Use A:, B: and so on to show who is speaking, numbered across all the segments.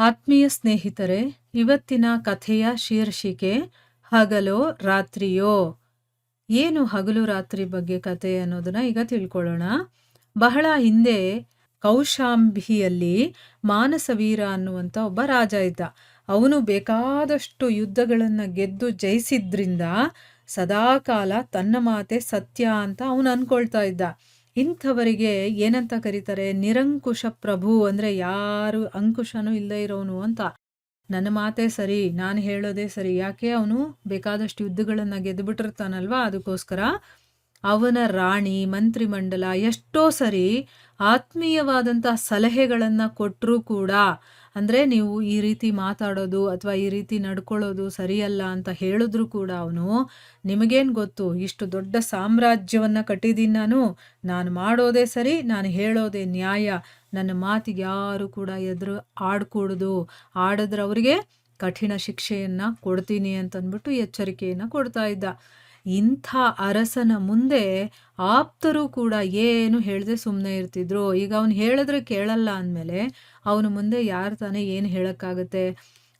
A: ಆತ್ಮೀಯ ಸ್ನೇಹಿತರೆ, ಇವತ್ತಿನ ಕಥೆಯ ಶೀರ್ಷಿಕೆ, ಹಗಲೋ ರಾತ್ರಿಯೋ. ಏನು ಹಗಲು ರಾತ್ರಿ ಬಗ್ಗೆ ಕತೆ ಅನ್ನೋದನ್ನ ಈಗ ತಿಳ್ಕೊಳ್ಳೋಣ. ಬಹಳ ಹಿಂದೆ ಕೌಶಾಂಬಿಯಲ್ಲಿ ಮಾನಸವೀರ ಅನ್ನುವಂಥ ಒಬ್ಬ ರಾಜ ಇದ್ದ. ಅವನು ಬೇಕಾದಷ್ಟು ಯುದ್ಧಗಳನ್ನು ಗೆದ್ದು ಜಯಿಸಿದ್ರಿಂದ ಸದಾಕಾಲ ತನ್ನ ಮಾತೆ ಸತ್ಯ ಅಂತ ಅವನು ಅನ್ಕೊಳ್ತಾ ಇದ್ದ. ಇಂಥವರಿಗೆ ಏನಂತ ಕರೀತಾರೆ? ನಿರಂಕುಶ ಪ್ರಭು ಅಂದರೆ ಯಾರು? ಅಂಕುಶನೂ ಇಲ್ಲದೆ ಇರೋನು ಅಂತ. ನನ್ನ ಮಾತೇ ಸರಿ, ನಾನು ಹೇಳೋದೇ ಸರಿ. ಯಾಕೆ ಅವನು ಬೇಕಾದಷ್ಟು ಯುದ್ಧಗಳನ್ನು ಗೆದ್ದು ಬಿಟ್ಟಿರ್ತಾನಲ್ವಾ ಅದಕ್ಕೋಸ್ಕರ ಅವನ ರಾಣಿ, ಮಂತ್ರಿಮಂಡಲ ಎಷ್ಟೋ ಸರಿ ಆತ್ಮೀಯವಾದಂಥ ಸಲಹೆಗಳನ್ನು ಕೊಟ್ಟರೂ ಕೂಡ ಅಂದ್ರೆ ನೀವು ಈ ರೀತಿ ಮಾತಾಡೋದು ಅಥವಾ ಈ ರೀತಿ ನಡ್ಕೊಳ್ಳೋದು ಸರಿಯಲ್ಲ ಅಂತ ಹೇಳಿದ್ರು ಕೂಡ ಅವನು, ನಿಮಗೇನು ಗೊತ್ತು? ಇಷ್ಟು ದೊಡ್ಡ ಸಾಮ್ರಾಜ್ಯವನ್ನು ಕಟ್ಟಿದ್ದೀನಿ ನಾನು. ನಾನು ಮಾಡೋದೇ ಸರಿ, ನಾನು ಹೇಳೋದೇ ನ್ಯಾಯ. ನನ್ನ ಮಾತಿಗೆ ಯಾರು ಕೂಡ ಎದುರು ಆಡ್ಕೂಡ್ದು. ಆಡಿದ್ರೆ ಅವರಿಗೆ ಕಠಿಣ ಶಿಕ್ಷೆಯನ್ನು ಕೊಡ್ತೀನಿ ಅಂತಂದ್ಬಿಟ್ಟು ಎಚ್ಚರಿಕೆಯನ್ನು ಕೊಡ್ತಾ ಇದ್ದ. ಇಂಥ ಅರಸನ ಮುಂದೆ ಆಪ್ತರು ಕೂಡ ಏನು ಹೇಳದೆ ಸುಮ್ಮನೆ ಇರ್ತಿದ್ರು. ಈಗ ಅವನು ಹೇಳಿದ್ರೆ ಕೇಳಲ್ಲ ಅಂದಮೇಲೆ ಅವನ ಮುಂದೆ ಯಾರು ತಾನೇ ಏನು ಹೇಳೋಕ್ಕಾಗತ್ತೆ?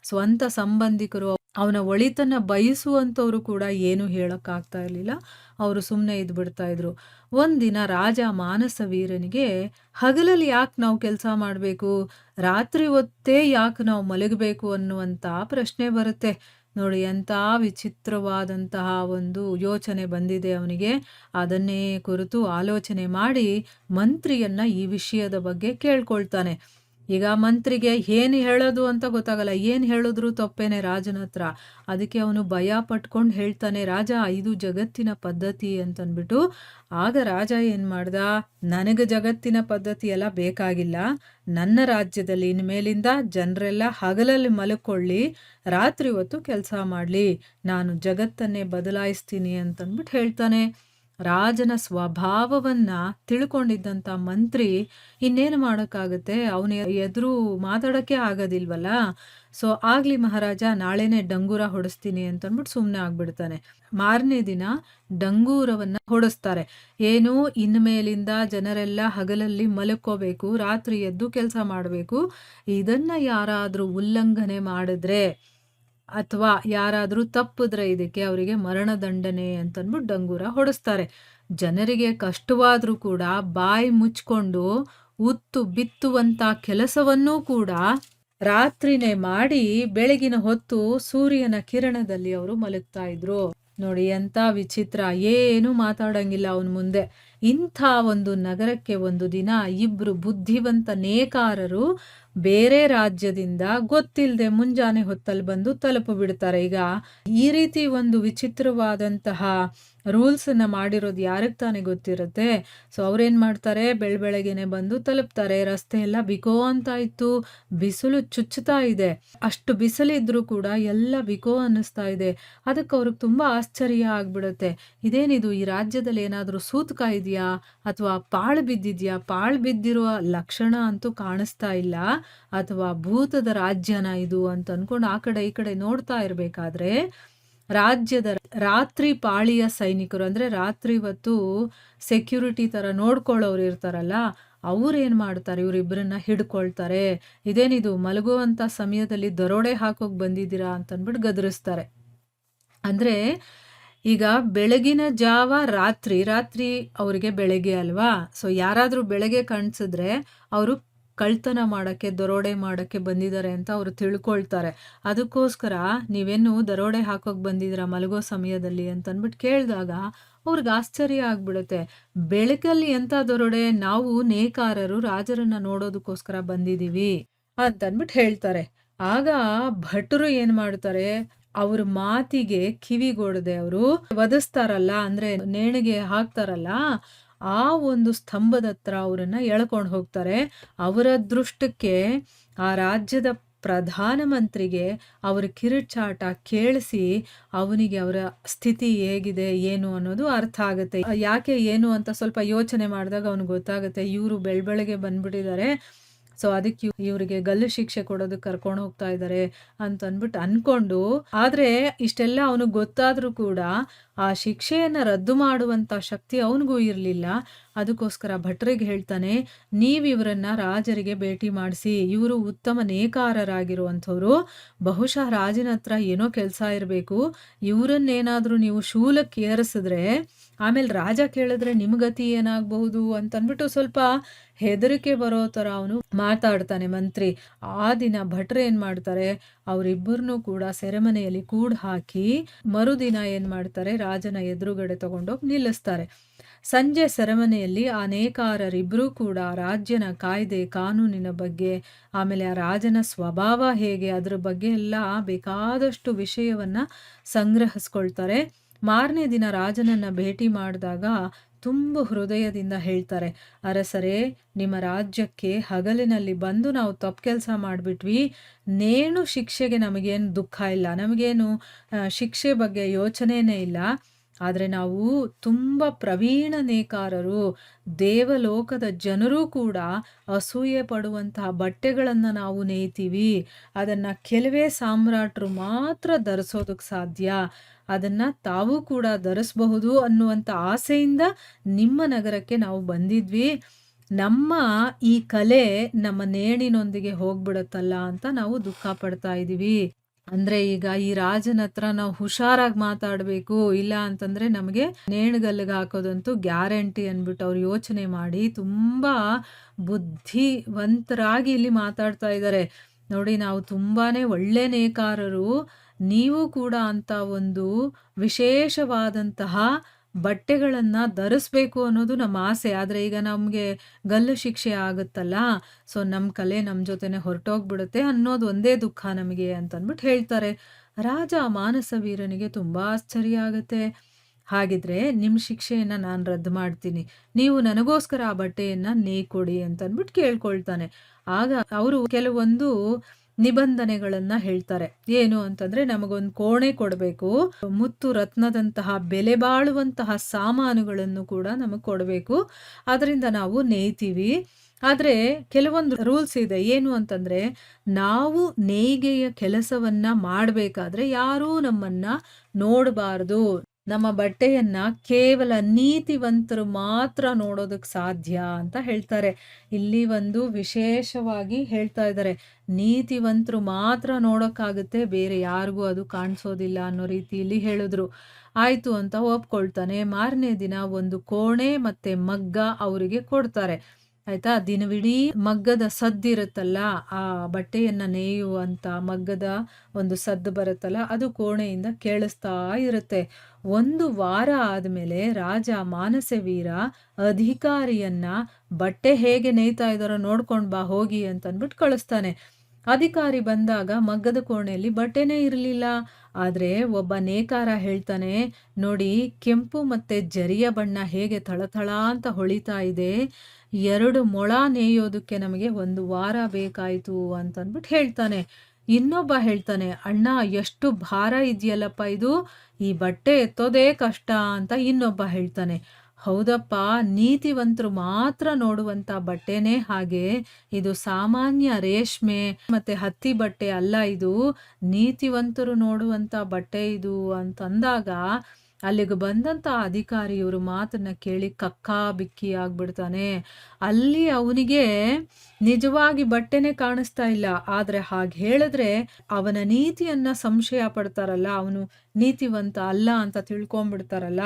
A: ಸ್ವಂತ ಸಂಬಂಧಿಕರು, ಅವನ ಒಳಿತನ್ನ ಬಯಸುವಂಥವ್ರು ಕೂಡ ಏನು ಹೇಳೋಕ್ಕಾಗ್ತಾ ಇರಲಿಲ್ಲ. ಅವರು ಸುಮ್ಮನೆ ಇದ್ದು ಬಿಡ್ತಾ ಇದ್ರು. ಒಂದಿನ ರಾಜ ಮಾನಸ ವೀರನಿಗೆ, ಹಗಲಲ್ಲಿ ಯಾಕೆ ನಾವು ಕೆಲಸ ಮಾಡಬೇಕು? ರಾತ್ರಿ ಹೊತ್ತೇ ಯಾಕೆ ನಾವು ಮಲಗಬೇಕು ಅನ್ನುವಂಥ ಪ್ರಶ್ನೆ ಬರುತ್ತೆ. ನೋಡಿ ಎಂಥ ವಿಚಿತ್ರವಾದಂತಹ ಒಂದು ಯೋಚನೆ ಬಂದಿದೆ ಅವನಿಗೆ. ಅದನ್ನೇ ಕುರಿತು ಆಲೋಚನೆ ಮಾಡಿ ಮಂತ್ರಿಯನ್ನ ಈ ವಿಷಯದ ಬಗ್ಗೆ ಕೇಳ್ಕೊಳ್ತಾನೆ. ಈಗ ಮಂತ್ರಿಗೆ ಏನು ಹೇಳೋದು ಅಂತ ಗೊತ್ತಾಗಲ್ಲ. ಏನು ಹೇಳಿದ್ರು ತಪ್ಪೇನೆ ರಾಜನ ಹತ್ರ. ಅದಕ್ಕೆ ಅವನು ಭಯ ಪಟ್ಕೊಂಡು ಹೇಳ್ತಾನೆ, ರಾಜ, ಇದು ಜಗತ್ತಿನ ಪದ್ಧತಿ ಅಂತನ್ಬಿಟ್ಟು ಆಗ ರಾಜ ಏನು ಮಾಡ್ದ, ನನಗೆ ಜಗತ್ತಿನ ಪದ್ಧತಿ ಎಲ್ಲ ಬೇಕಾಗಿಲ್ಲ. ನನ್ನ ರಾಜ್ಯದಲ್ಲಿ ಇನ್ಮೇಲಿಂದ ಜನರೆಲ್ಲ ಹಗಲಲ್ಲಿ ಮಲ್ಕೊಳ್ಳಿ. ರಾತ್ರಿ ಹೊತ್ತು ಕೆಲಸ ಮಾಡಲಿ. ನಾನು ಜಗತ್ತನ್ನೇ ಬದಲಾಯಿಸ್ತೀನಿ ಅಂತನ್ಬಿಟ್ಟು ಹೇಳ್ತಾನೆ. ರಾಜನ ಸ್ವಭಾವವನ್ನ ತಿಳ್ಕೊಂಡಿದ್ದಂಥ ಮಂತ್ರಿ ಇನ್ನೇನು ಮಾಡೋಕ್ಕಾಗತ್ತೆ? ಅವನ ಎದುರು ಮಾತಾಡೋಕ್ಕೆ ಆಗೋದಿಲ್ವಲ್ಲ? ಸೊ ಆಗ್ಲಿ ಮಹಾರಾಜ, ನಾಳೆನೆ ಡಂಗೂರ ಹೊಡಿಸ್ತೀನಿ ಅಂತಂದ್ಬಿಟ್ಟು ಸುಮ್ಮನೆ ಆಗ್ಬಿಡ್ತಾನೆ. ಮಾರನೇ ದಿನ ಡಂಗೂರವನ್ನ ಹೊಡಿಸ್ತಾರೆ. ಏನು ಇನ್ಮೇಲಿಂದ ಜನರೆಲ್ಲ ಹಗಲಲ್ಲಿ ಮಲ್ಕೋಬೇಕು ರಾತ್ರಿ ಎದ್ದು ಕೆಲಸ ಮಾಡಬೇಕು. ಇದನ್ನ ಯಾರಾದರೂ ಉಲ್ಲಂಘನೆ ಮಾಡಿದ್ರೆ ಅಥವಾ ಯಾರಾದರೂ ತಪ್ಪಿದ್ರೆ ಇದಕ್ಕೆ ಅವರಿಗೆ ಮರಣದಂಡನೆ ಅಂತಂದ್ಬಿಟ್ಟು ಡಂಗೂರ ಹೊಡೆಸ್ತಾರೆ. ಜನರಿಗೆ ಕಷ್ಟವಾದರೂ ಕೂಡ ಬಾಯಿ ಮುಚ್ಕೊಂಡು ಉತ್ತು ಬಿತ್ತುವಂಥ ಕೆಲಸವನ್ನೂ ಕೂಡ ರಾತ್ರಿನೇ ಮಾಡಿ ಬೆಳಗಿನ ಹೊತ್ತು ಸೂರ್ಯನ ಕಿರಣದಲ್ಲಿ ಅವರು ಮಲಗ್ತಾ ಇದ್ರು. ನೋಡಿ ಎಂತ ವಿಚಿತ್ರ, ಏನು ಮಾತಾಡಂಗಿಲ್ಲ ಅವನ ಮುಂದೆ. ಇಂಥ ಒಂದು ನಗರಕ್ಕೆ ಒಂದು ದಿನ ಇಬ್ರು ಬುದ್ಧಿವಂತ ನೇಕಾರರು ಬೇರೆ ರಾಜ್ಯದಿಂದ ಗೊತ್ತಿಲ್ಲದೆ ಮುಂಜಾನೆ ಹೊತ್ತಲ್ಲಿ ಬಂದು ತಲುಪು ಬಿಡ್ತಾರೆ ಈಗ ಈ ರೀತಿ ಒಂದು ವಿಚಿತ್ರವಾದಂತಹ ರೂಲ್ಸ್ ಅನ್ನ ಮಾಡಿರೋದು ಯಾರಿಗೆ ತಾನೇ ಗೊತ್ತಿರುತ್ತೆ? ಸೊ ಅವ್ರೇನು ಮಾಡ್ತಾರೆ? ಬೆಳ ಬೆಳಗ್ಗೆನೆ ಬಂದು ತಲುಪ್ತಾರೆ. ರಸ್ತೆ ಎಲ್ಲ ಬಿಕೋ ಅಂತ ಇತ್ತು. ಬಿಸಿಲು ಚುಚ್ಚುತ್ತಾ ಇದೆ. ಅಷ್ಟು ಬಿಸಿಲಿದ್ರೂ ಕೂಡ ಎಲ್ಲ ಬಿಕೋ ಅನ್ನಿಸ್ತಾ ಇದೆ. ಅದಕ್ಕೆ ಅವ್ರಿಗೆ ತುಂಬ ಆಶ್ಚರ್ಯ ಆಗ್ಬಿಡುತ್ತೆ. ಇದೇನಿದು? ಈ ರಾಜ್ಯದಲ್ಲಿ ಏನಾದರೂ ಸೂತಕ ಇದೆಯಾ? ಅಥವಾ ಪಾಳು ಬಿದ್ದಿದೆಯಾ? ಪಾಳು ಬಿದ್ದಿರುವ ಲಕ್ಷಣ ಅಂತೂ ಕಾಣಿಸ್ತಾ ಇಲ್ಲ. ಅಥವಾ ಭೂತದ ರಾಜ್ಯನ ಇದು ಅಂತ ಅಂದ್ಕೊಂಡು ಆ ಕಡೆ ಈ ಕಡೆ ನೋಡ್ತಾ ಇರ್ಬೇಕಾದ್ರೆ ರಾಜ್ಯದ ರಾತ್ರಿ ಪಾಳಿಯ ಸೈನಿಕರು, ಅಂದ್ರೆ ರಾತ್ರಿ ಹೊತ್ತು ಸೆಕ್ಯೂರಿಟಿ ಥರ ನೋಡ್ಕೊಳ್ಳೋರು ಇರ್ತಾರಲ್ಲ, ಅವ್ರು ಏನು ಮಾಡ್ತಾರೆ? ಇವರಿಬ್ಬರನ್ನ ಹಿಡ್ಕೊಳ್ತಾರೆ. ಇದೇನಿದು ಮಲಗುವಂಥ ಸಮಯದಲ್ಲಿ ದರೋಡೆ ಹಾಕೋಕೆ ಬಂದಿದ್ದೀರಾ ಅಂತ ಅಂದ್ಬಿಟ್ಟು ಗದರಿಸ್ತಾರೆ. ಅಂದ್ರೆ ಈಗ ಬೆಳಗಿನ ಜಾವ ರಾತ್ರಿ ರಾತ್ರಿ ಅವರಿಗೆ ಬೆಳಗ್ಗೆ ಅಲ್ವಾ? ಸೊ ಯಾರಾದರೂ ಬೆಳಗ್ಗೆ ಕಾಣಿಸಿದ್ರೆ ಅವರು ಕಳ್ತನ ಮಾಡೋಕ್ಕೆ, ದರೋಡೆ ಮಾಡೋಕ್ಕೆ ಬಂದಿದ್ದಾರೆ ಅಂತ ಅವರು ತಿಳ್ಕೊಳ್ತಾರೆ. ಅದಕ್ಕೋಸ್ಕರ ನೀವೇನು ದರೋಡೆ ಹಾಕೋಕೆ ಬಂದಿದ್ದೀರಾ ಮಲಗೋ ಸಮಯದಲ್ಲಿ ಅಂತನ್ಬಿಟ್ಟು ಕೇಳಿದಾಗ ಅವ್ರಿಗೆ ಆಶ್ಚರ್ಯ ಆಗ್ಬಿಡುತ್ತೆ. ಬೆಳಕಲ್ಲಿ ಎಂಥ ದರೋಡೆ? ನಾವು ನೇಕಾರರು, ರಾಜರನ್ನ ನೋಡೋದಕ್ಕೋಸ್ಕರ ಬಂದಿದ್ದೀವಿ ಅಂತನ್ಬಿಟ್ಟು ಹೇಳ್ತಾರೆ. ಆಗ ಭಟ್ರು ಏನು ಮಾಡ್ತಾರೆ? ಅವ್ರ ಮಾತಿಗೆ ಕಿವಿಗೊಡದೆ ಅವರು ವಧಿಸ್ತಾರಲ್ಲ ಅಂದ್ರೆ ನೇಣಿಗೆ ಹಾಕ್ತಾರಲ್ಲ ಆ ಒಂದು ಸ್ತಂಭದ ಹತ್ರ ಅವರನ್ನ ಎಳ್ಕೊಂಡು ಹೋಗ್ತಾರೆ. ಅವರ ದೃಷ್ಟಕ್ಕೆ ಆ ರಾಜ್ಯದ ಪ್ರಧಾನಮಂತ್ರಿಗೆ ಅವರ ಕಿರುಚಾಟ ಕೇಳಿಸಿ ಅವನಿಗೆ ಅವರ ಸ್ಥಿತಿ ಹೇಗಿದೆ, ಏನು ಅನ್ನೋದು ಅರ್ಥ ಆಗುತ್ತೆ. ಯಾಕೆ ಏನು ಅಂತ ಸ್ವಲ್ಪ ಯೋಚನೆ ಮಾಡಿದಾಗ ಅವನಿಗೆ ಗೊತ್ತಾಗುತ್ತೆ. ಇವರು ಬೆಳ್ಬೆಳ್ಗೆ ಬಂದ್ಬಿಟ್ಟಿದ್ದಾರೆ. ಸೊ ಅದಕ್ಕೆ ಇವರಿಗೆ ಗಲ್ಲು ಶಿಕ್ಷೆ ಕೊಡೋದಕ್ಕೆ ಕರ್ಕೊಂಡು ಹೋಗ್ತಾ ಇದ್ದಾರೆ ಅಂತ ಅಂದ್ಬಿಟ್ಟು ಅನ್ಕೊಂಡು, ಆದ್ರೆ ಇಷ್ಟೆಲ್ಲ ಅವನಿಗೆ ಗೊತ್ತಾದ್ರೂ ಕೂಡ ಆ ಶಿಕ್ಷೆಯನ್ನ ರದ್ದು ಮಾಡುವಂತ ಶಕ್ತಿ ಅವನಿಗೂ ಇರಲಿಲ್ಲ. ಅದಕ್ಕೋಸ್ಕರ ಭಟ್ರಿಗೆ ಹೇಳ್ತಾನೆ, ನೀವು ಇವರನ್ನ ರಾಜರಿಗೆ ಭೇಟಿ ಮಾಡಿಸಿ, ಇವರು ಉತ್ತಮ ನೇಕಾರರಾಗಿರುವಂಥವ್ರು. ಬಹುಶಃ ರಾಜನ ಹತ್ರ ಏನೋ ಕೆಲಸ ಇರಬೇಕು. ಇವರನ್ನೇನಾದರೂ ನೀವು ಶೂಲಕ್ಕೆ ಏರಿಸಿದ್ರೆ, ಆಮೇಲೆ ರಾಜ ಕೇಳಿದ್ರೆ ನಿಮ್ಗತಿ ಏನಾಗಬಹುದು? ಅಂತಂದ್ಬಿಟ್ಟು ಸ್ವಲ್ಪ ಹೆದರಿಕೆ ಬರೋ ಥರ ಅವನು ಮಾತಾಡ್ತಾನೆ ಮಂತ್ರಿ. ಆ ದಿನ ಭಟ್ರು ಏನು ಮಾಡ್ತಾರೆ ಅವರಿಬ್ಬರನ್ನೂ ಕೂಡ ಸೆರೆಮನೆಯಲ್ಲಿ ಕೂಡ್ ಹಾಕಿ ಮರುದಿನ ಏನು ಮಾಡ್ತಾರೆ, ರಾಜನ ಎದುರುಗಡೆ ತಗೊಂಡೋಗಿ ನಿಲ್ಲಿಸ್ತಾರೆ. ಸಂಜೆ ಸೆರೆಮನೆಯಲ್ಲಿ ಆ ನೇಕಾರರಿಬ್ಬರೂ ಕೂಡ ರಾಜ್ಯನ ಕಾಯ್ದೆ ಕಾನೂನಿನ ಬಗ್ಗೆ, ಆಮೇಲೆ ಆ ರಾಜನ ಸ್ವಭಾವ ಹೇಗೆ, ಅದ್ರ ಬಗ್ಗೆ ಎಲ್ಲ ಬೇಕಾದಷ್ಟು ವಿಷಯವನ್ನ ಸಂಗ್ರಹಿಸ್ಕೊಳ್ತಾರೆ. ಮಾರನೇ ದಿನ ರಾಜನನ್ನ ಭೇಟಿ ಮಾಡಿದಾಗ ತುಂಬ ಹೃದಯದಿಂದ ಹೇಳ್ತಾರೆ, ಅರಸರೇ, ನಿಮ್ಮ ರಾಜ್ಯಕ್ಕೆ ಹಗಲಿನಲ್ಲಿ ಬಂದು ನಾವು ತಪ್ಪು ಕೆಲಸ ಮಾಡಿಬಿಟ್ವಿ. ನೇಣು ಶಿಕ್ಷೆಗೆ ನಮಗೇನು ದುಃಖ ಇಲ್ಲ, ನಮಗೇನು ಶಿಕ್ಷೆ ಬಗ್ಗೆ ಯೋಚನೆಯೇ ಇಲ್ಲ. ಆದರೆ ನಾವು ತುಂಬ ಪ್ರವೀಣ ನೇಕಾರರು, ದೇವಲೋಕದ ಜನರೂ ಕೂಡ ಅಸೂಯೆ ಪಡುವಂತಹ ಬಟ್ಟೆಗಳನ್ನು ನಾವು ನೇಯ್ತೀವಿ. ಅದನ್ನು ಕೆಲವೇ ಸಾಮ್ರಾಟರು ಮಾತ್ರ ಧರಿಸೋದಕ್ಕೆ ಸಾಧ್ಯ. ಅದನ್ನು ತಾವು ಕೂಡ ಧರಿಸಬಹುದು ಅನ್ನುವಂಥ ಆಸೆಯಿಂದ ನಿಮ್ಮ ನಗರಕ್ಕೆ ನಾವು ಬಂದಿದ್ವಿ. ನಮ್ಮ ಈ ಕಲೆ ನಮ್ಮ ನೇಣಿನೊಂದಿಗೆ ಹೋಗ್ಬಿಡುತ್ತಲ್ಲ ಅಂತ ನಾವು ದುಃಖ ಪಡ್ತಾ ಇದ್ದೀವಿ ಅಂದ್ರೆ ಈಗ ಈ ರಾಜನ ಹತ್ರ ನಾವು ಹುಷಾರಾಗಿ ಮಾತಾಡಬೇಕು, ಇಲ್ಲ ಅಂತಂದ್ರೆ ನಮಗೆ ನೇಣುಗಲ್ಲಿಗೆ ಹಾಕೋದಂತೂ ಗ್ಯಾರಂಟಿ ಅಂದ್ಬಿಟ್ಟು ಅವ್ರು ಯೋಚನೆ ಮಾಡಿ ತುಂಬಾ ಬುದ್ಧಿವಂತರಾಗಿ ಇಲ್ಲಿ ಮಾತಾಡ್ತಾ ಇದ್ದಾರೆ ನೋಡಿ, ನಾವು ತುಂಬಾನೇ ಒಳ್ಳೆ ನೇಕಾರರು, ನೀವು ಕೂಡ ಅಂತ ಒಂದು ವಿಶೇಷವಾದಂತಹ ಬಟ್ಟೆಗಳನ್ನ ಧರಿಸ್ಬೇಕು ಅನ್ನೋದು ನಮ್ಮ ಆಸೆ. ಆದರೆ ಈಗ ನಮಗೆ ಗಲ್ಲು ಶಿಕ್ಷೆ ಆಗುತ್ತಲ್ಲ, ಸೊ ನಮ್ಮ ಕಲೆ ನಮ್ಮ ಜೊತೆನೆ ಹೊರಟೋಗ್ಬಿಡುತ್ತೆ ಅನ್ನೋದು ಒಂದೇ ದುಃಖ ನಮಗೆ ಅಂತ ಅಂದ್ಬಿಟ್ಟು ಹೇಳ್ತಾರೆ. ರಾಜ ಮಾನಸ ವೀರನಿಗೆ ತುಂಬಾ ಆಶ್ಚರ್ಯ ಆಗುತ್ತೆ ಹಾಗಿದ್ರೆ ನಿಮ್ಮ ಶಿಕ್ಷೆಯನ್ನ ನಾನು ರದ್ದು ಮಾಡ್ತೀನಿ. ನೀವು ನನಗೋಸ್ಕರ ಆ ಬಟ್ಟೆಯನ್ನ ನೇಯ್ಕೊಡಿ ಅಂತ ಅಂದ್ಬಿಟ್ಟು ಕೇಳ್ಕೊಳ್ತಾನೆ. ಆಗ ಅವರು ಕೆಲವೊಂದು ನಿಬಂಧನೆಗಳನ್ನ ಹೇಳ್ತಾರೆ. ಏನು ಅಂತಂದ್ರೆ ನಮಗೊಂದು ಕೋಣೆ ಕೊಡಬೇಕು, ಮುತ್ತು ರತ್ನದಂತಹ ಬೆಲೆ ಬಾಳುವಂತಹ ಸಾಮಾನುಗಳನ್ನು ಕೂಡ ನಮಗೆ ಕೊಡಬೇಕು. ಅದರಿಂದ ನಾವು ನೇಯ್ತೀವಿ. ಆದ್ರೆ ಕೆಲವೊಂದು ರೂಲ್ಸ್ ಇದೆ. ಏನು ಅಂತಂದ್ರೆ ನಾವು ನೇಯ್ಗೆಯ ಕೆಲಸವನ್ನ ಮಾಡಬೇಕಾದ್ರೆ ಯಾರೂ ನಮ್ಮನ್ನ ನೋಡಬಾರ್ದು. ನಮ್ಮ ಬಟ್ಟೆಯನ್ನ ಕೇವಲ ನೀತಿವಂತರು ಮಾತ್ರ ನೋಡೋದಕ್ಕೆ ಸಾಧ್ಯ ಅಂತ ಹೇಳ್ತಾರೆ. ಇಲ್ಲಿ ಒಂದು ವಿಶೇಷವಾಗಿ ಹೇಳ್ತಾ ಇದ್ದಾರೆ. ನೀತಿವಂತರು ಮಾತ್ರ ನೋಡೋಕ್ಕಾಗುತ್ತೆ, ಬೇರೆ ಯಾರಿಗೂ ಅದು ಕಾಣಿಸೋದಿಲ್ಲ ಅನ್ನೋ ರೀತಿಯಲ್ಲಿ ಹೇಳಿದ್ರು. ಆಯಿತು ಅಂತ ಒಪ್ಕೊಳ್ತಾನೆ. ಮಾರನೇ ದಿನ ಒಂದು ಕೋಣೆ ಮತ್ತೆ ಮಗ್ಗ ಅವರಿಗೆ ಕೊಡ್ತಾರೆ. ಆಯ್ತಾ? ದಿನವಿಡೀ ಮಗ್ಗದ ಸದ್ದಿರುತ್ತಲ್ಲ ಆ ಬಟ್ಟೆಯನ್ನ ನೇಯುವಂತ ಮಗ್ಗದ ಒಂದು ಸದ್ದು ಬರುತ್ತಲ್ಲ, ಅದು ಕೋಣೆಯಿಂದ ಕೇಳಿಸ್ತಾ ಇರುತ್ತೆ. ಒಂದು ವಾರ ಆದಮೇಲೆ ರಾಜ ಮಾನಸವೀರ ಅಧಿಕಾರಿಯನ್ನ ಬಟ್ಟೆ ಹೇಗೆ ನೇಯ್ತಾ ಇದ್ದಾರೋ ನೋಡ್ಕೊಂಡ್ ಬಾ ಹೋಗಿ ಅಂತ ಅಂದ್ಬಿಟ್ಟು ಕಳಿಸ್ತಾನೆ. ಅಧಿಕಾರಿ ಬಂದಾಗ ಮಗ್ಗದ ಕೋಣೆಯಲ್ಲಿ ಬಟ್ಟೆನೇ ಇರಲಿಲ್ಲ. ಆದರೆ ಒಬ್ಬ ನೇಕಾರ ಹೇಳ್ತಾನೆ, ನೋಡಿ, ಕೆಂಪು ಮತ್ತೆ ಜರಿಯ ಬಣ್ಣ ಹೇಗೆ ಥಳಥಳ ಅಂತ ಹೊಳಿತಾ ಇದೆ. ಎರಡು ಮೊಳ ನೇಯೋದಕ್ಕೆ ನಮಗೆ ಒಂದು ವಾರ ಬೇಕಾಯಿತು ಅಂತನ್ಬಿಟ್ಟು ಹೇಳ್ತಾನೆ. ಇನ್ನೊಬ್ಬ ಹೇಳ್ತಾನೆ, ಅಣ್ಣ, ಎಷ್ಟು ಭಾರ ಇದೆಯಲ್ಲಪ್ಪ ಇದು? ಈ ಬಟ್ಟೆ ಎತ್ತೋದೇ ಕಷ್ಟ ಅಂತ ಇನ್ನೊಬ್ಬ ಹೇಳ್ತಾನೆ. ಹೌದಪ್ಪ, ನೀತಿವಂತರು ಮಾತ್ರ ನೋಡುವಂತ ಬಟ್ಟೆನೇ ಹಾಗೆ. ಇದು ಸಾಮಾನ್ಯ ರೇಷ್ಮೆ ಮತ್ತೆ ಹತ್ತಿ ಬಟ್ಟೆ ಅಲ್ಲ ಇದು. ನೀತಿವಂತರು ನೋಡುವಂತ ಬಟ್ಟೆ ಇದು ಅಂತಂದಾಗ ಅಲ್ಲಿಗೆ ಬಂದಂತ ಅಧಿಕಾರಿ ಇವರು ಮಾತನ್ನ ಕೇಳಿ ಕಕ್ಕಾ ಬಿಕ್ಕಿ ಆಗ್ಬಿಡ್ತಾನೆ. ಅಲ್ಲಿ ಅವನಿಗೆ ನಿಜವಾಗಿ ಬಟ್ಟೆನೆ ಕಾಣಿಸ್ತಾ ಇಲ್ಲ. ಆದ್ರೆ ಹಾಗೆ ಹೇಳಿದ್ರೆ ಅವನ ನೀತಿಯನ್ನ ಸಂಶಯ ಪಡ್ತಾರಲ್ಲ, ಅವನು ನೀತಿವಂತ ಅಲ್ಲ ಅಂತ ತಿಳ್ಕೊಂಡ್ಬಿಡ್ತಾರಲ್ಲ.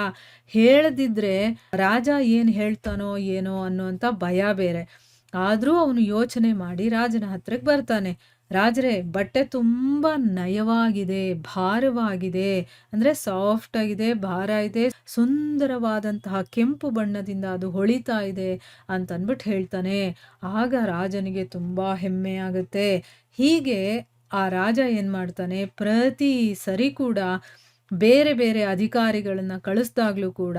A: ಹೇಳದಿದ್ರೆ ರಾಜ ಏನ್ ಹೇಳ್ತಾನೋ ಏನೋ ಅನ್ನೋ ಭಯ ಬೇರೆ. ಆದ್ರೂ ಅವನು ಯೋಚನೆ ಮಾಡಿ ರಾಜನ ಹತ್ರಕ್ಕೆ ಬರ್ತಾನೆ. ರಾಜರೇ, ಬಟ್ಟೆ ತುಂಬಾ ನಯವಾಗಿದೆ, ಭಾರವಾಗಿದೆ. ಅಂದ್ರೆ ಸಾಫ್ಟ್ ಆಗಿದೆ, ಭಾರ ಇದೆ, ಸುಂದರವಾದಂತಹ ಕೆಂಪು ಬಣ್ಣದಿಂದ ಅದು ಹೊಳಿತಾ ಇದೆ ಅಂತ ಅಂದ್ಬಿಟ್ಟು ಹೇಳ್ತಾನೆ. ಆಗ ರಾಜನಿಗೆ ತುಂಬಾ ಹೆಮ್ಮೆ ಆಗುತ್ತೆ. ಹೀಗೆ ಆ ರಾಜ ಏನ್ ಮಾಡ್ತಾನೆ, ಪ್ರತಿ ಸರಿ ಕೂಡ ಬೇರೆ ಬೇರೆ ಅಧಿಕಾರಿಗಳನ್ನು ಕಳಿಸ್ದಾಗಲೂ ಕೂಡ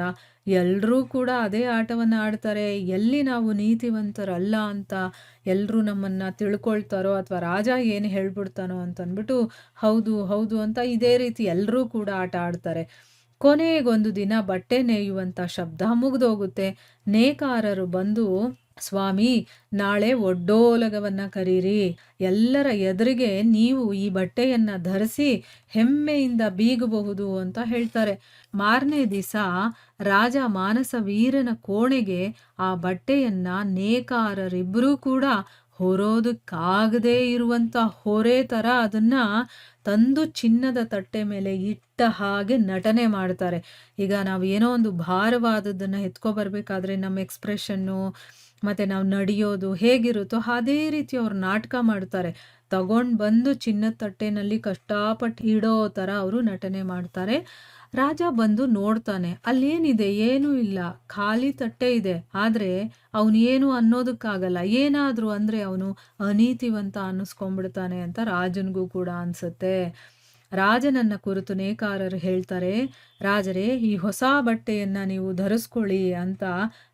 A: ಎಲ್ಲರೂ ಕೂಡ ಅದೇ ಆಟವನ್ನ ಆಡ್ತಾರೆ. ಎಲ್ಲಿ ನಾವು ನೀತಿವಂತರಲ್ಲ ಅಂತ ಎಲ್ಲರೂ ನಮ್ಮನ್ನ ತಿಳ್ಕೊಳ್ತಾರೋ ಅಥವಾ ರಾಜ ಏನು ಹೇಳ್ಬಿಡ್ತಾನೋ ಅಂತ ಅಂದ್ಬಿಟ್ಟು ಹೌದು ಹೌದು ಅಂತ ಇದೇ ರೀತಿ ಎಲ್ಲರೂ ಕೂಡ ಆಟ ಆಡ್ತಾರೆ. ಕೊನೆಗೊಂದು ದಿನ ಬಟ್ಟೆ ನೇಯುವಂತ ಶಬ್ದ ಮುಗಿದೋಗುತ್ತೆ. ನೇಕಾರರು ಬಂದು ಸ್ವಾಮಿ, ನಾಳೆ ಒಡ್ಡೋಲಗವನ್ನ ಕರೀರಿ. ಎಲ್ಲರ ಎದುರಿಗೆ ನೀವು ಈ ಬಟ್ಟೆಯನ್ನ ಧರಿಸಿ ಹೆಮ್ಮೆಯಿಂದ ಬೀಗಬಹುದು ಅಂತ ಹೇಳ್ತಾರೆ. ಮಾರನೇ ದಿವಸ ರಾಜ ಮಾನಸ ವೀರನ ಕೋಣೆಗೆ ಆ ಬಟ್ಟೆಯನ್ನ ನೇಕಾರರಿಬ್ಬರೂ ಕೂಡ ಹೊರೋದಕ್ಕಾಗದೇ ಇರುವಂತ ಹೊರೆ ಥರ ಅದನ್ನ ತಂದು ಚಿನ್ನದ ತಟ್ಟೆ ಮೇಲೆ ಇಟ್ಟ ಹಾಗೆ ನಟನೆ ಮಾಡ್ತಾರೆ. ಈಗ ನಾವು ಏನೋ ಒಂದು ಭಾರವಾದದ್ದನ್ನ ಎತ್ಕೊ ಬರ್ಬೇಕಾದ್ರೆ ನಮ್ಮ ಎಕ್ಸ್ಪ್ರೆಷನ್ನು ಮತ್ತೆ ನಾವು ನಡೆಯೋದು ಹೇಗಿರುತ್ತೋ ಅದೇ ರೀತಿ ಅವ್ರು ನಾಟಕ ಮಾಡ್ತಾರೆ ತಗೊಂಡು ಬಂದು ಚಿನ್ನದ ತಟ್ಟೆನಲ್ಲಿ ಕಷ್ಟಪಟ್ಟು ಇಡೋ ಥರ ಅವರು ನಟನೆ ಮಾಡ್ತಾರೆ. ರಾಜ ಬಂದು ನೋಡ್ತಾನೆ, ಅಲ್ಲೇನಿದೆ? ಏನೂ ಇಲ್ಲ. ಖಾಲಿ ತಟ್ಟೆ ಇದೆ. ಆದರೆ ಅವನು ಏನು ಅನ್ನೋದಕ್ಕಾಗಲ್ಲ. ಏನಾದರೂ ಅಂದರೆ ಅವನು ಅನೀತಿವಂತ ಅನ್ನಿಸ್ಕೊಂಡ್ಬಿಡ್ತಾನೆ ಅಂತ ರಾಜನಿಗೂ ಕೂಡ ಅನ್ಸುತ್ತೆ. ರಾಜನನ್ನ ಕುರಿತು ನೇಕಾರರು ಹೇಳ್ತಾರೆ, ರಾಜರೇ, ಈ ಹೊಸ ಬಟ್ಟೆಯನ್ನ ನೀವು ಧರಿಸ್ಕೊಳ್ಳಿ ಅಂತ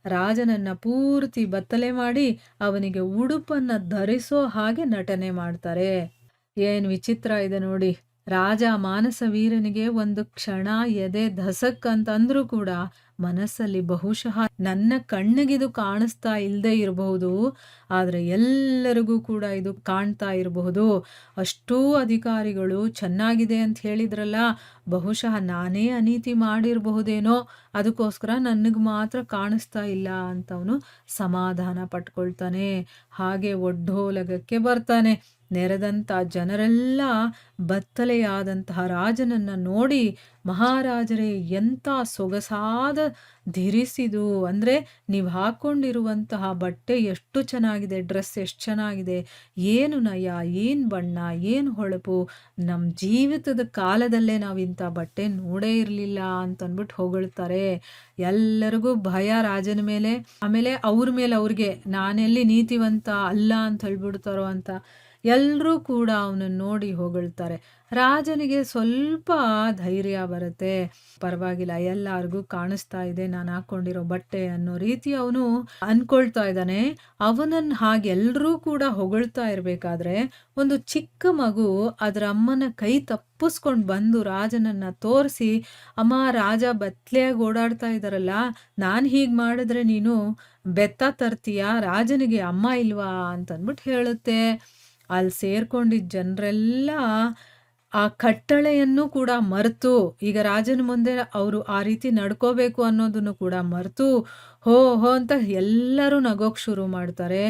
A: ರಾಜನನ್ನ ಪೂರ್ತಿ ಬತ್ತಲೆ ಮಾಡಿ ಅವನಿಗೆ ಉಡುಪನ್ನ ಧರಿಸೋ ಹಾಗೆ ನಟನೆ ಮಾಡ್ತಾರೆ. ಏನ್ ವಿಚಿತ್ರ ಇದೆ ನೋಡಿ. ರಾಜ ಮಾನಸ ವೀರನಿಗೆ ಒಂದು ಕ್ಷಣ ಎದೆ ಧಸಕ್ ಅಂತಂದ್ರೂ ಕೂಡ ಮನಸ್ಸಲ್ಲಿ ಬಹುಶಃ ನನ್ನ ಕಣ್ಣಿಗಿದು ಕಾಣಿಸ್ತಾ ಇಲ್ಲದೆ ಇರಬಹುದು. ಆದರೆ ಎಲ್ಲರಿಗೂ ಕೂಡ ಇದು ಕಾಣ್ತಾ ಇರಬಹುದು. ಅಷ್ಟೂ ಅಧಿಕಾರಿಗಳು ಚೆನ್ನಾಗಿದೆ ಅಂತ ಹೇಳಿದ್ರಲ್ಲ, ಬಹುಶಃ ನಾನೇ ಅನೀತಿ ಮಾಡಿರಬಹುದೇನೋ, ಅದಕ್ಕೋಸ್ಕರ ನನಗೆ ಮಾತ್ರ ಕಾಣಿಸ್ತಾ ಇಲ್ಲ ಅಂತವನು ಸಮಾಧಾನ ಪಟ್ಕೊಳ್ತಾನೆ. ಹಾಗೆ ಒಡ್ಡೋಲಗಕ್ಕೆ ಬರ್ತಾನೆ. ನೆರೆದಂಥ ಜನರೆಲ್ಲ ಬತ್ತಲೆಯಾದಂತಹ ರಾಜನನ್ನ ನೋಡಿ ಮಹಾರಾಜರೇ ಎಂಥ ಸೊಗಸಾದ ಧಿರಿಸಿದು. ಅಂದರೆ ನೀವು ಹಾಕ್ಕೊಂಡಿರುವಂತಹ ಬಟ್ಟೆ ಎಷ್ಟು ಚೆನ್ನಾಗಿದೆ, ಡ್ರೆಸ್ ಎಷ್ಟು ಚೆನ್ನಾಗಿದೆ, ಏನು ನಯ, ಏನು ಬಣ್ಣ, ಏನು ಹೊಳಪು ನಮ್ಮ ಜೀವಿತದ ಕಾಲದಲ್ಲೇ ನಾವು ಇಂಥ ಬಟ್ಟೆ ನೋಡೇ ಇರಲಿಲ್ಲ ಅಂತಂದ್ಬಿಟ್ಟು ಹೊಗಳ್ತಾರೆ. ಎಲ್ಲರಿಗೂ ಭಯ ರಾಜನ ಮೇಲೆ. ಆಮೇಲೆ ಅವ್ರ ಮೇಲೆ ಅವ್ರಿಗೆ ನಾನೆಲ್ಲಿ ನೀತಿವಂತ ಅಲ್ಲ ಅಂತ ಹೇಳ್ಬಿಡ್ತಾರೋ ಅಂತ. ಎಲ್ಲರೂ ಕೂಡ ಅವನನ್ನು ನೋಡಿ ಹೊಗಳ್ತಾರೆ. ರಾಜನಿಗೆ ಸ್ವಲ್ಪ ಧೈರ್ಯ ಬರುತ್ತೆ. ಪರವಾಗಿಲ್ಲ, ಎಲ್ಲರಿಗೂ ಕಾಣಿಸ್ತಾ ಇದೆ, ನಾನು ಹಾಕೊಂಡಿರೋ ಬಟ್ಟೆ ಅನ್ನೋ ರೀತಿ ಅವನು ಅನ್ಕೊಳ್ತಾ ಇದ್ದಾನೆ. ಅವನನ್ನ ಹಾಗೆಲ್ಲರೂ ಕೂಡ ಹೊಗಳ್ತಾ ಇರ್ಬೇಕಾದ್ರೆ ಒಂದು ಚಿಕ್ಕ ಮಗು ಅದರ ಅಮ್ಮನ ಕೈ ತಪ್ಪಿಸ್ಕೊಂಡು ಬಂದು ರಾಜನನ್ನ ತೋರಿಸಿ, ಅಮ್ಮ, ರಾಜ ಬತ್ಲೆಯಾಗಿ ಓಡಾಡ್ತಾ ಇದ್ದಾರಲ್ಲ, ನಾನು ಹೀಗೆ ಮಾಡಿದ್ರೆ ನೀನು ಬೆತ್ತ ತರ್ತೀಯ? ರಾಜನಿಗೆ ಅಮ್ಮ ಇಲ್ವಾ? ಅಂತಂದ್ಬಿಟ್ಟು ಹೇಳುತ್ತೆ. ಅಲ್ಲಿ ಸೇರ್ಕೊಂಡಿದ್ದ ಜನರೆಲ್ಲ ಆ ಕಟ್ಟಳೆಯನ್ನು ಕೂಡ ಮರೆತು, ಈಗ ರಾಜನ ಮುಂದೆ ಅವರು ಆ ರೀತಿ ನಡ್ಕೋಬೇಕು ಅನ್ನೋದನ್ನು ಕೂಡ ಮರೆತು, ಹೋ ಹೋ ಅಂತ ಎಲ್ಲರೂ ನಗೋಕ್ ಶುರು ಮಾಡ್ತಾರೆ.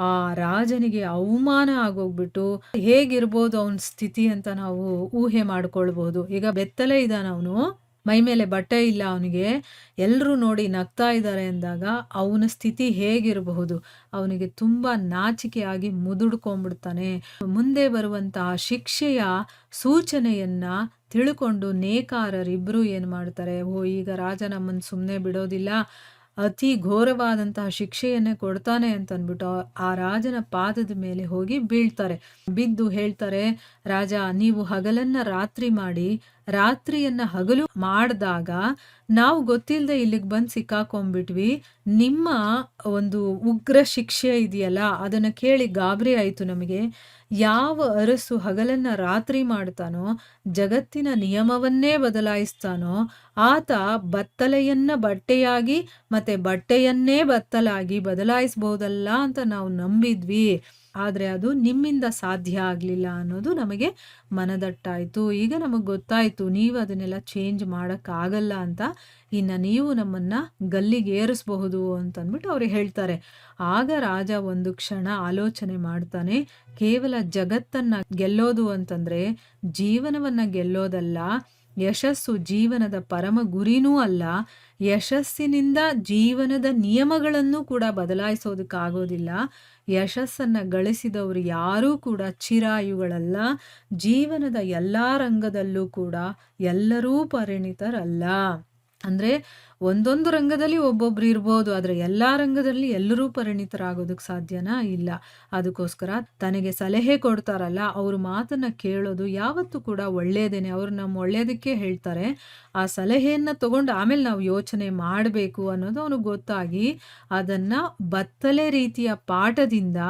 A: ಆ ರಾಜನಿಗೆ ಅವಮಾನ ಆಗೋಗ್ಬಿಟ್ಟು ಹೇಗಿರ್ಬೋದು ಅವನ ಸ್ಥಿತಿ ಅಂತ ನಾವು ಊಹೆ ಮಾಡ್ಕೊಳ್ಬೋದು. ಈಗ ಬೆತ್ತಲೇ ಇದ್ದಾನ ಅವನು. ಮೈ ಮೇಲೆ ಬಟ್ಟೆ ಇಲ್ಲ ಅವನಿಗೆ ಎಲ್ಲರೂ ನೋಡಿ ನಗ್ತಾ ಇದ್ದಾರೆ ಅಂದಾಗ ಅವನ ಸ್ಥಿತಿ ಹೇಗಿರಬಹುದು? ಅವನಿಗೆ ತುಂಬ ನಾಚಿಕೆಯಾಗಿ ಮುದುಡ್ಕೊಂಡ್ಬಿಡ್ತಾನೆ. ಮುಂದೆ ಬರುವಂತಹ ಶಿಕ್ಷೆಯ ಸೂಚನೆಯನ್ನ ತಿಳ್ಕೊಂಡು ನೇಕಾರರಿಬ್ರು ಏನು ಮಾಡ್ತಾರೆ? ಓ, ಈಗ ರಾಜ ನಮ್ಮನ್ನು ಸುಮ್ಮನೆ ಬಿಡೋದಿಲ್ಲ. ಅತಿ ಘೋರವಾದಂತಹ ಶಿಕ್ಷೆಯನ್ನೇ ಕೊಡ್ತಾನೆ ಅಂತ ಆ ರಾಜನ ಪಾದದ ಮೇಲೆ ಹೋಗಿ ಬೀಳ್ತಾರೆ. ಬಿದ್ದು ಹೇಳ್ತಾರೆ, ರಾಜ, ನೀವು ಹಗಲನ್ನ ರಾತ್ರಿ ಮಾಡಿ ರಾತ್ರಿಯನ್ನ ಹಗಲು ಮಾಡಿದಾಗ ನಾವು ಗೊತ್ತಿಲ್ಲದೆ ಇಲ್ಲಿಗೆ ಬಂದು ಸಿಕ್ಕಾಕೊಂಡ್ಬಿಟ್ವಿ. ನಿಮ್ಮ ಒಂದು ಉಗ್ರ ಶಿಕ್ಷೆ ಇದೆಯಲ್ಲ, ಅದನ್ನ ಕೇಳಿ ಗಾಬರಿ ಆಯಿತು ನಮಗೆ. ಯಾವ ಅರಸು ಹಗಲನ್ನ ರಾತ್ರಿ ಮಾಡ್ತಾನೋ, ಜಗತ್ತಿನ ನಿಯಮವನ್ನೇ ಬದಲಾಯಿಸ್ತಾನೋ, ಆತ ಬತ್ತಲೆಯನ್ನ ಬಟ್ಟೆಯಾಗಿ ಮತ್ತೆ ಬಟ್ಟೆಯನ್ನೇ ಬತ್ತಲಾಗಿ ಬದಲಾಯಿಸ್ಬೋದಲ್ಲ ಅಂತ ನಾವು ನಂಬಿದ್ವಿ. ಆದರೆ ಅದು ನಿಮ್ಮಿಂದ ಸಾಧ್ಯ ಆಗಲಿಲ್ಲ ಅನ್ನೋದು ನಮಗೆ ಮನದಟ್ಟಾಯಿತು. ಈಗ ನಮಗೆ ಗೊತ್ತಾಯಿತು, ನೀವು ಅದನ್ನೆಲ್ಲ ಚೇಂಜ್ ಮಾಡೋಕ್ಕಾಗಲ್ಲ ಅಂತ. ಇನ್ನು ನೀವು ನಮ್ಮನ್ನು ಗಲ್ಲಿಗೆ ಏರಿಸಬಹುದು ಅಂತಂದ್ಬಿಟ್ಟು ಅವ್ರು ಹೇಳ್ತಾರೆ. ಆಗ ರಾಜ ಒಂದು ಕ್ಷಣ ಆಲೋಚನೆ ಮಾಡ್ತಾನೆ, ಕೇವಲ ಜಗತ್ತನ್ನು ಗೆಲ್ಲೋದು ಅಂತಂದರೆ ಜೀವನವನ್ನು ಗೆಲ್ಲೋದಲ್ಲ ಯಶಸ್ಸು ಜೀವನದ ಪರಮ ಗುರಿನೂ ಅಲ್ಲ, ಯಶಸ್ಸಿನಿಂದ ಜೀವನದ ನಿಯಮಗಳನ್ನು ಕೂಡ ಬದಲಾಯಿಸೋದಕ್ಕಾಗೋದಿಲ್ಲ. ಯಶಸ್ಸನ್ನ ಗಳಿಸಿದವರು ಯಾರೂ ಕೂಡ ಚಿರಾಯುಗಳಲ್ಲ, ಜೀವನದ ಎಲ್ಲ ರಂಗದಲ್ಲೂ ಕೂಡ ಎಲ್ಲರೂ ಪರಿಣಿತರಲ್ಲ. ಅಂದ್ರೆ ಒಂದೊಂದು ರಂಗದಲ್ಲಿ ಒಬ್ಬೊಬ್ರು ಇರ್ಬೋದು, ಆದರೆ ಎಲ್ಲಾ ರಂಗದಲ್ಲಿ ಎಲ್ಲರೂ ಪರಿಣಿತರಾಗೋದಕ್ಕೆ ಸಾಧ್ಯನಾ? ಇಲ್ಲ. ಅದಕ್ಕೋಸ್ಕರ ತನಗೆ ಸಲಹೆ ಕೊಡ್ತಾರಲ್ಲ, ಅವ್ರ ಮಾತನ್ನ ಕೇಳೋದು ಯಾವತ್ತೂ ಕೂಡ ಒಳ್ಳೆಯದೇನೆ ಅವ್ರು ನಮ್ಮ ಒಳ್ಳೆಯದಕ್ಕೆ ಹೇಳ್ತಾರೆ. ಆ ಸಲಹೆಯನ್ನು ತಗೊಂಡು ಆಮೇಲೆ ನಾವು ಯೋಚನೆ ಮಾಡಬೇಕು ಅನ್ನೋದು ಅವನು ಗೊತ್ತಾಗಿ ಅದನ್ನ ಬತ್ತಲೆ ರೀತಿಯ ಪಾಠದಿಂದ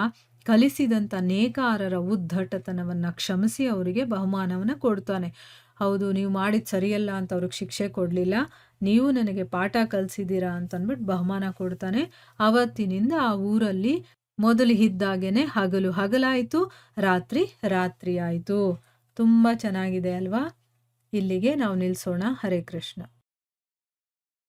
A: ಕಲಿಸಿದಂತ ನೇಕಾರರ ಉದ್ದಟತನವನ್ನ ಕ್ಷಮಿಸಿ ಅವರಿಗೆ ಬಹುಮಾನವನ್ನು ಕೊಡ್ತಾನೆ. ಹೌದು, ನೀವು ಮಾಡಿದ ಸರಿಯಲ್ಲ ಅಂತ ಅವ್ರಿಗೆ ಶಿಕ್ಷೆ ಕೊಡಲಿಲ್ಲ. ನೀವು ನನಗೆ ಪಾಠ ಕಲಿಸಿದ್ದೀರಾ ಅಂತಂದ್ಬಿಟ್ಟು ಬಹುಮಾನ ಕೊಡ್ತಾನೆ. ಅವತ್ತಿನಿಂದ ಆ ಊರಲ್ಲಿ ಮೊದಲು ಇದ್ದಾಗೇನೆ ಹಗಲು ಹಗಲಾಯಿತು, ರಾತ್ರಿ ರಾತ್ರಿ ಆಯಿತು. ತುಂಬ ಚೆನ್ನಾಗಿದೆ ಅಲ್ವಾ? ಇಲ್ಲಿಗೆ ನಾವು ನಿಲ್ಲಿಸೋಣ ಹರೇ ಕೃಷ್ಣ.